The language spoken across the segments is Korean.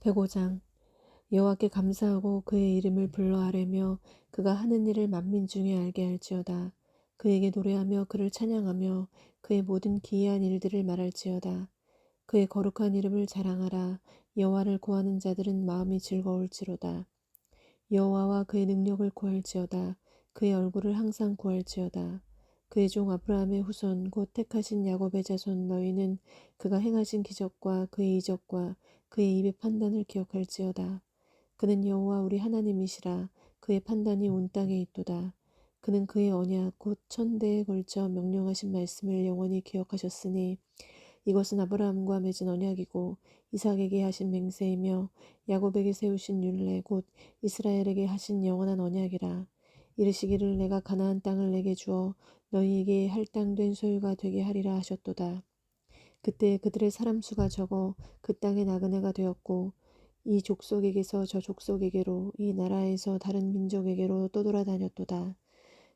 105장 여호와께 감사하고 그의 이름을 불러 아뢰며 그가 하는 일을 만민 중에 알게 할지어다. 그에게 노래하며 그를 찬양하며 그의 모든 기이한 일들을 말할지어다. 그의 거룩한 이름을 자랑하라. 여호와를 구하는 자들은 마음이 즐거울지로다. 여호와와 그의 능력을 구할지어다. 그의 얼굴을 항상 구할지어다. 그의 종 아브라함의 후손 곧 택하신 야곱의 자손 너희는 그가 행하신 기적과 그의 이적과 그의 입의 판단을 기억할지어다. 그는 여호와 우리 하나님이시라 그의 판단이 온 땅에 있도다. 그는 그의 언약 곧 천대에 걸쳐 명령하신 말씀을 영원히 기억하셨으니 이것은 아브라함과 맺은 언약이고 이삭에게 하신 맹세이며 야곱에게 세우신 율례 곧 이스라엘에게 하신 영원한 언약이라. 이르시기를 내가 가나안 땅을 내게 주어 너희에게 할당된 소유가 되게 하리라 하셨도다. 그때 그들의 사람 수가 적어 그 땅의 나그네가 되었고 이 족속에게서 저 족속에게로 이 나라에서 다른 민족에게로 떠돌아다녔도다.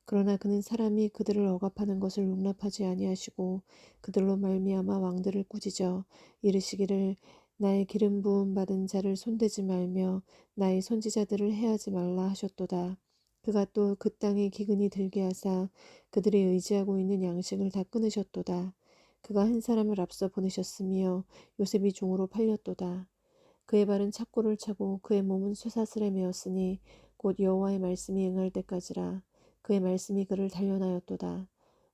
그러나 그는 사람이 그들을 억압하는 것을 용납하지 아니하시고 그들로 말미암아 왕들을 꾸짖어 이르시기를 나의 기름 부음 받은 자를 손대지 말며 나의 선지자들을 해하지 말라 하셨도다. 그가 또 그 땅에 기근이 들게 하사 그들이 의지하고 있는 양식을 다 끊으셨도다. 그가 한 사람을 앞서 보내셨으며 요셉이 종으로 팔렸도다. 그의 발은 착고를 차고 그의 몸은 쇠사슬에 메었으니 곧 여호와의 말씀이 응할 때까지라. 그의 말씀이 그를 단련하였도다.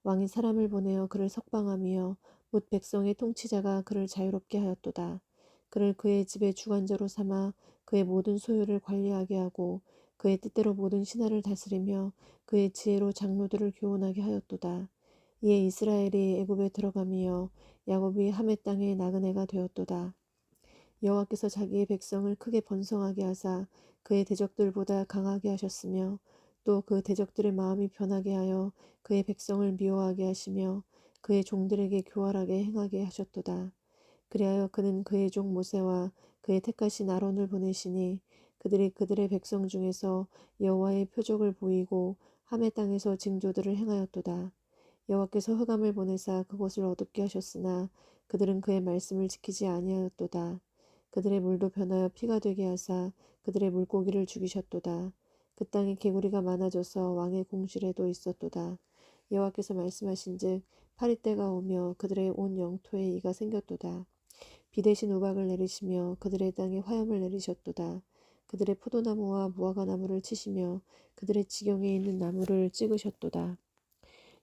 왕이 사람을 보내어 그를 석방하며 못 백성의 통치자가 그를 자유롭게 하였도다. 그를 그의 집의 주관자로 삼아 그의 모든 소유를 관리하게 하고 그의 뜻대로 모든 신하를 다스리며 그의 지혜로 장로들을 교훈하게 하였도다. 이에 이스라엘이 애굽에 들어가며 야곱이 함의 땅의 나그네가 되었도다. 여호와께서 자기의 백성을 크게 번성하게 하사 그의 대적들보다 강하게 하셨으며 또 그 대적들의 마음이 변하게 하여 그의 백성을 미워하게 하시며 그의 종들에게 교활하게 행하게 하셨도다. 그리하여 그는 그의 종 모세와 그의 택하신 아론을 보내시니 그들이 그들의 백성 중에서 여호와의 표적을 보이고 함의 땅에서 징조들을 행하였도다. 여호와께서 흑암을 보내사 그곳을 어둡게 하셨으나 그들은 그의 말씀을 지키지 아니하였도다. 그들의 물도 변하여 피가 되게 하사 그들의 물고기를 죽이셨도다. 그 땅에 개구리가 많아져서 왕의 공실에도 있었도다. 여호와께서 말씀하신즉 파리때가 오며 그들의 온 영토에 이가 생겼도다. 비 대신 우박을 내리시며 그들의 땅에 화염을 내리셨도다. 그들의 포도나무와 무화과 나무를 치시며 그들의 지경에 있는 나무를 찍으셨도다.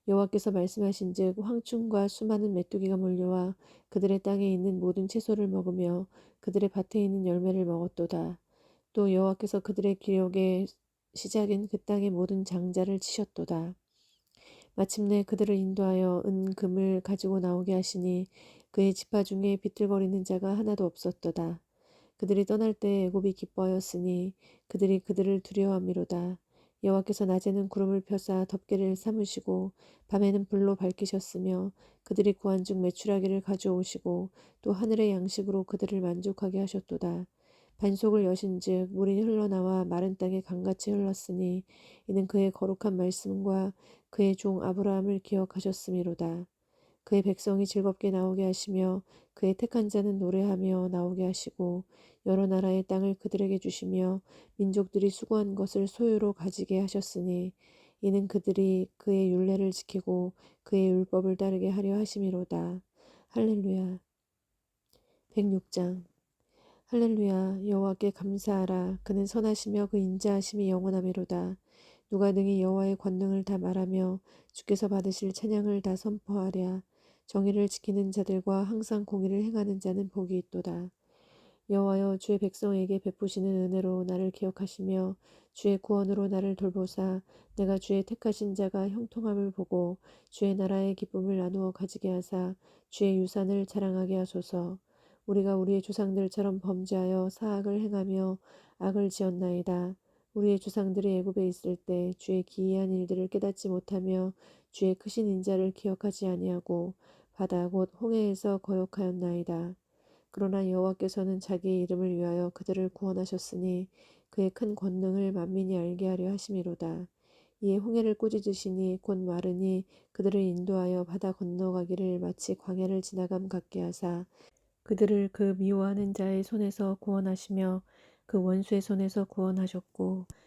여호와께서 말씀하신즉 황충과 수많은 메뚜기가 몰려와 그들의 땅에 있는 모든 채소를 먹으며 그들의 밭에 있는 열매를 먹었도다. 또 여호와께서 그들의 기력의 시작인 그 땅의 모든 장자를 치셨도다. 마침내 그들을 인도하여 은, 금을 가지고 나오게 하시니 그의 지파 중에 비틀거리는 자가 하나도 없었도다. 그들이 떠날 때 애굽이 기뻐하였으니 그들이 그들을 두려워함이로다. 여호와께서 낮에는 구름을 펴사 덮개를 삼으시고 밤에는 불로 밝히셨으며 그들이 구한 중 매출하기를 가져오시고 또 하늘의 양식으로 그들을 만족하게 하셨도다. 반석을 여신즉 물이 흘러나와 마른 땅에 강같이 흘렀으니 이는 그의 거룩한 말씀과 그의 종 아브라함을 기억하셨음이로다. 그의 백성이 즐겁게 나오게 하시며 그의 택한 자는 노래하며 나오게 하시고 여러 나라의 땅을 그들에게 주시며 민족들이 수고한 것을 소유로 가지게 하셨으니 이는 그들이 그의 율례를 지키고 그의 율법을 따르게 하려 하심이로다. 할렐루야. 106장 할렐루야 여호와께 감사하라 그는 선하시며 그 인자하심이 영원하미로다. 누가 능히 여호와의 권능을 다 말하며 주께서 받으실 찬양을 다 선포하랴. 정의를 지키는 자들과 항상 공의를 행하는 자는 복이 있도다. 여호와여 주의 백성에게 베푸시는 은혜로 나를 기억하시며 주의 구원으로 나를 돌보사 내가 주의 택하신 자가 형통함을 보고 주의 나라의 기쁨을 나누어 가지게 하사 주의 유산을 자랑하게 하소서. 우리가 우리의 조상들처럼 범죄하여 사악을 행하며 악을 지었나이다. 우리의 조상들이 애굽에 있을 때 주의 기이한 일들을 깨닫지 못하며 주의 크신 인자를 기억하지 아니하고 바다 곧 홍해에서 거역하였나이다. 그러나 여호와께서는 자기의 이름을 위하여 그들을 구원하셨으니 그의 큰 권능을 만민이 알게 하려 하심이로다. 이에 홍해를 꾸짖으시니 곧 마르니 그들을 인도하여 바다 건너가기를 마치 광야를 지나감 같게 하사 그들을 그 미워하는 자의 손에서 구원하시며 그 원수의 손에서 구원하셨고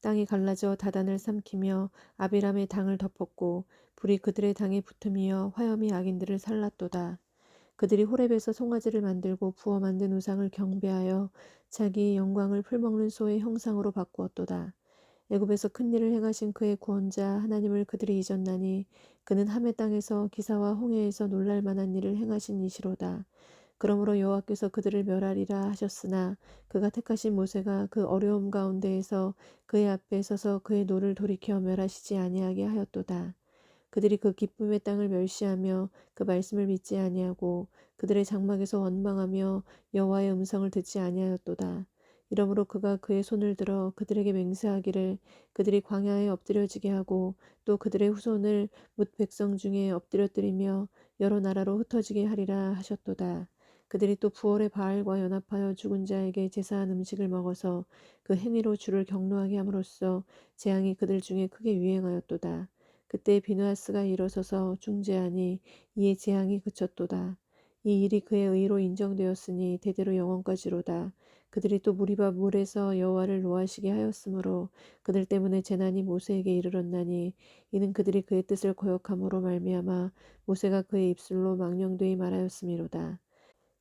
땅이 갈라져 다단을 삼키며 아비람의 당을 덮었고 불이 그들의 당에 붙음이여 화염이 악인들을 살랐도다. 그들이 호렙에서 송아지를 만들고 부어 만든 우상을 경배하여 자기의 영광을 풀먹는 소의 형상으로 바꾸었도다. 애굽에서 큰 일을 행하신 그의 구원자 하나님을 그들이 잊었나니 그는 함의 땅에서 기사와 홍해에서 놀랄 만한 일을 행하신 이시로다. 그러므로 여호와께서 그들을 멸하리라 하셨으나 그가 택하신 모세가 그 어려움 가운데에서 그의 앞에 서서 그의 노를 돌이켜 멸하시지 아니하게 하였도다. 그들이 그 기쁨의 땅을 멸시하며 그 말씀을 믿지 아니하고 그들의 장막에서 원망하며 여호와의 음성을 듣지 아니하였도다. 이러므로 그가 그의 손을 들어 그들에게 맹세하기를 그들이 광야에 엎드려지게 하고 또 그들의 후손을 뭇 백성 중에 엎드려뜨리며 여러 나라로 흩어지게 하리라 하셨도다. 그들이 또 부월의 바알과 연합하여 죽은 자에게 제사한 음식을 먹어서 그 행위로 주를 경노하게 함으로써 재앙이 그들 중에 크게 유행하였도다. 그때 비누아스가 일어서서 중재하니 이에 재앙이 그쳤도다. 이 일이 그의 의로 인정되었으니 대대로 영원까지로다. 그들이 또 무리바 물에서 여호와를 노하시게 하였으므로 그들 때문에 재난이 모세에게 이르렀나니 이는 그들이 그의 뜻을 거역함으로 말미암아 모세가 그의 입술로 망령되이 말하였음이로다.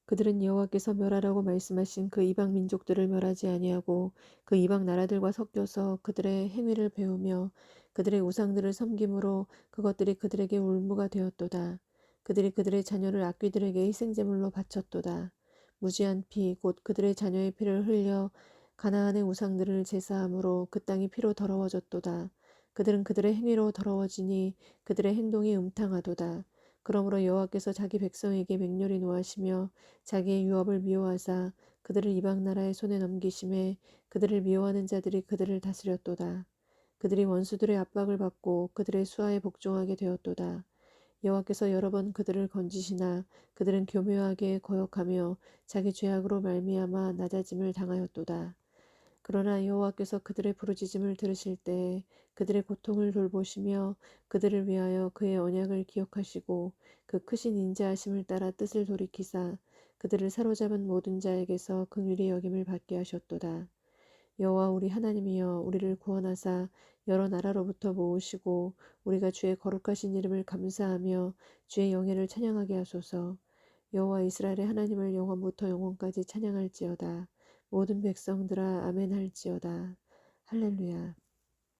그들은 여호와께서 멸하라고 말씀하신 그 이방 민족들을 멸하지 아니하고 그 이방 나라들과 섞여서 그들의 행위를 배우며 그들의 우상들을 섬김으로 그것들이 그들에게 울무가 되었도다. 그들이 그들의 자녀를 악귀들에게 희생제물로 바쳤도다. 무지한 피 곧 그들의 자녀의 피를 흘려 가나안의 우상들을 제사함으로 그 땅이 피로 더러워졌도다. 그들은 그들의 행위로 더러워지니 그들의 행동이 음탕하도다. 그러므로 여호와께서 자기 백성에게 맹렬히 노하시며 자기의 유업을 미워하사 그들을 이방 나라의 손에 넘기심에 그들을 미워하는 자들이 그들을 다스렸도다. 그들이 원수들의 압박을 받고 그들의 수하에 복종하게 되었도다. 여호와께서 여러 번 그들을 건지시나 그들은 교묘하게 거역하며 자기 죄악으로 말미암아 낮아짐을 당하였도다. 그러나 여호와께서 그들의 부르짖음을 들으실 때 그들의 고통을 돌보시며 그들을 위하여 그의 언약을 기억하시고 그 크신 인자하심을 따라 뜻을 돌이키사 그들을 사로잡은 모든 자에게서 긍휼히 여김을 받게 하셨도다. 여호와 우리 하나님이여 우리를 구원하사 여러 나라로부터 모으시고 우리가 주의 거룩하신 이름을 감사하며 주의 영예를 찬양하게 하소서. 여호와 이스라엘의 하나님을 영원부터 영원까지 찬양할지어다. 모든 백성들아 아멘 할지어다. 할렐루야.